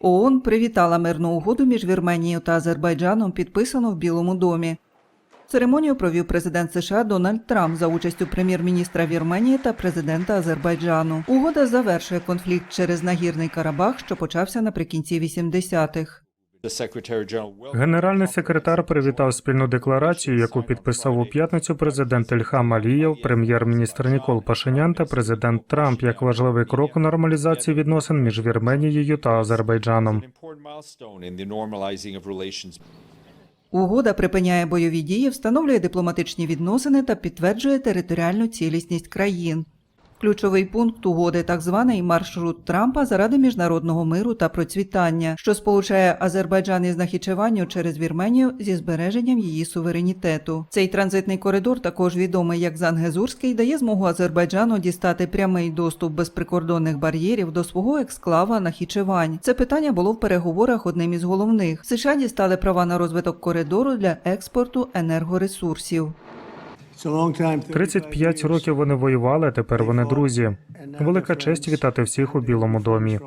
ООН привітала мирну угоду між Вірменією та Азербайджаном, підписану в Білому домі. Церемонію провів президент США Дональд Трамп за участю прем'єр-міністра Вірменії та президента Азербайджану. Угода завершує конфлікт через нагірний Карабах, що почався наприкінці 80-х. Генеральний секретар привітав спільну декларацію, яку підписав у п'ятницю президент Ільхам Алієв, прем'єр-міністр Нікол Пашинян та президент Трамп як важливий крок у нормалізації відносин між Вірменією та Азербайджаном. Угода припиняє бойові дії, встановлює дипломатичні відносини та підтверджує територіальну цілісність країн. Ключовий пункт угоди так званий маршрут Трампа заради міжнародного миру та процвітання, що сполучає Азербайджан із Нахічеванню через Вірменію зі збереженням її суверенітету. Цей транзитний коридор, також відомий як Зангезурський, дає змогу Азербайджану дістати прямий доступ без прикордонних бар'єрів до свого ексклава Нахічевань. Це питання було в переговорах одним із головних. США дістали права на розвиток коридору для експорту енергоресурсів. 35 років вони воювали, а тепер вони друзі. Велика честь вітати всіх у Білому домі.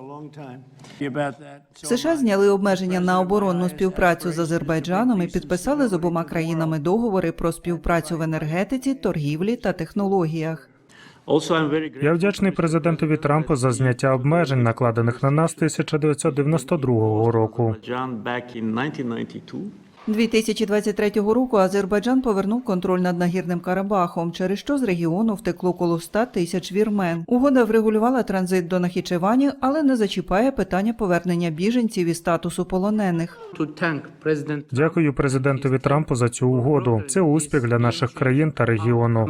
США зняли обмеження на оборонну співпрацю з Азербайджаном і підписали з обома країнами договори про співпрацю в енергетиці, торгівлі та технологіях. Я вдячний президентові Трампу за зняття обмежень, накладених на нас 1992 року. 2023 року Азербайджан повернув контроль над нагірним Карабахом, через що з регіону втекло коло 100 тисяч вірмен. Угода врегулювала транзит до Нахічевані, але не зачіпає питання повернення біженців і статусу полонених. Дякую президентові Трампу за цю угоду. Це успіх для наших країн та регіону.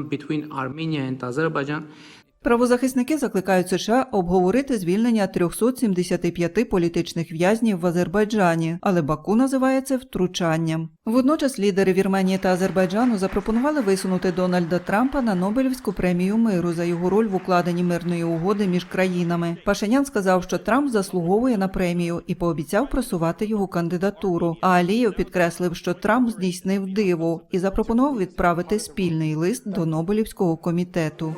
Правозахисники закликають США обговорити звільнення 375 політичних в'язнів в Азербайджані, але Баку називає це втручанням. Водночас лідери Вірменії та Азербайджану запропонували висунути Дональда Трампа на Нобелівську премію миру за його роль в укладенні мирної угоди між країнами. Пашинян сказав, що Трамп заслуговує на премію і пообіцяв просувати його кандидатуру. А Алієв підкреслив, що Трамп здійснив диво і запропонував відправити спільний лист до Нобелівського комітету.